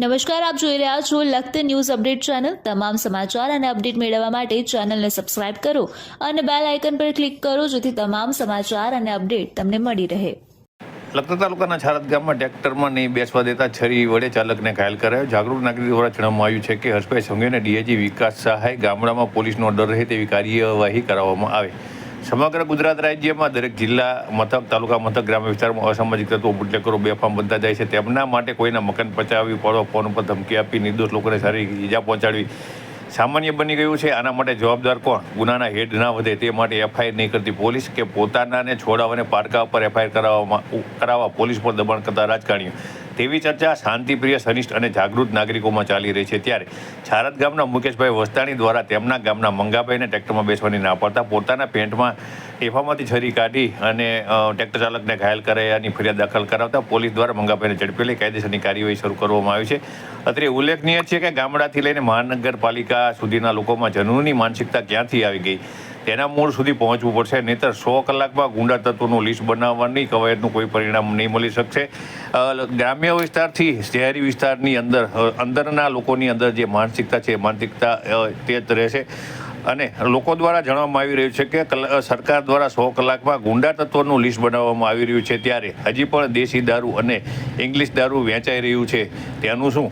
નમસ્કાર, આપ જોઈ રહ્યા છો લખત ન્યૂઝ અપડેટ ચેનલ. તમામ સમાચાર અને અપડેટ મેળવવા માટે ચેનલને સબસ્ક્રાઇબ કરો અને બેલ આઇકન પર ક્લિક કરો જેથી તમામ સમાચાર અને અપડેટ તમને મળી રહે. લખતર તાલુકાના છારદ ગામમાં ટ્રેક્ટરમાં નહીં બેસવા દેતા છરી વડે ચાલકને ઘાયલ કરાયો. જાગૃત નાગરિક દ્વારા જણાવવામાં આવ્યું છે કે હર્ષભાઈ સંઘવી અને ડીએજી વિકાસ સહાય ગામડામાં પોલીસનો ડર રહે તેવી કાર્યવાહી કરાવવામાં આવે. સમગ્ર ગુજરાત રાજ્યમાં દરેક જિલ્લા મથક, તાલુકા મથક, ગ્રામ્ય વિસ્તારમાં અસામાજિક તત્વો બુટલેકરો બેફામ બનતા જાય છે. તેમના માટે કોઈના મકાન પચાવી પડો ફોન ઉપર ધમકી આપી નિર્દોષ લોકોને સારી ઈજા પહોંચાડવી સામાન્ય બની ગયું છે. આના માટે જવાબદાર કોણ? ગુનાના હેડ ના વધે તે માટે એફઆઈઆર નહીં કરતી પોલીસ કે પોતાનાને છોડાવવાને પારકા ઉપર એફઆઈઆર કરાવવામાં કરાવવા પોલીસ પર દબાણ કરતા રાજકારણીઓ. તેવી ચર્ચા શાંતિપ્રિય, સનિષ્ઠ અને જાગૃત નાગરિકોમાં ચાલી રહી છે. ત્યારે છારત ગામના મુકેશભાઈ વસ્તાણી દ્વારા તેમના ગામના મંગાભાઈને ટ્રેક્ટરમાં બેસવાની ના પડતા પોતાના પેન્ટમાં એફામાંથી છરી કાઢી અને ટ્રેક્ટર ચાલકને ઘાયલ કરાયાની ફરિયાદ દાખલ કરાવતા પોલીસ દ્વારા મંગાભાઈને ઝડપી લઈ કાયદેસરની કાર્યવાહી શરૂ કરવામાં આવી છે. અત્રે ઉલ્લેખનીય છે કે ગામડાથી લઈને મહાનગરપાલિકા સુધીના લોકોમાં જનૂની માનસિકતા ક્યાંથી આવી ગઈ? તેના મૂળ સુધી પહોંચવું પડશે. નહીતર સો કલાકમાં ગુંડા તત્વોનું લિસ્ટ બનાવવાની કવાયતનું કોઈ પરિણામ નહીં મળી શકશે. ગ્રામ્ય વિસ્તારથી શહેરી વિસ્તારની અંદર અંદરના લોકોની અંદર જે માનસિકતા છે માનસિકતા તે જ રહેશે. અને લોકો દ્વારા જણાવવામાં આવી રહ્યું છે કે સરકાર દ્વારા સો કલાકમાં ગુંડા તત્વોનું લિસ્ટ બનાવવામાં આવી રહ્યું છે. ત્યારે હજી પણ દેશી દારૂ અને ઇંગ્લિશ દારૂ વેચાઈ રહ્યું છે. તેનું શું?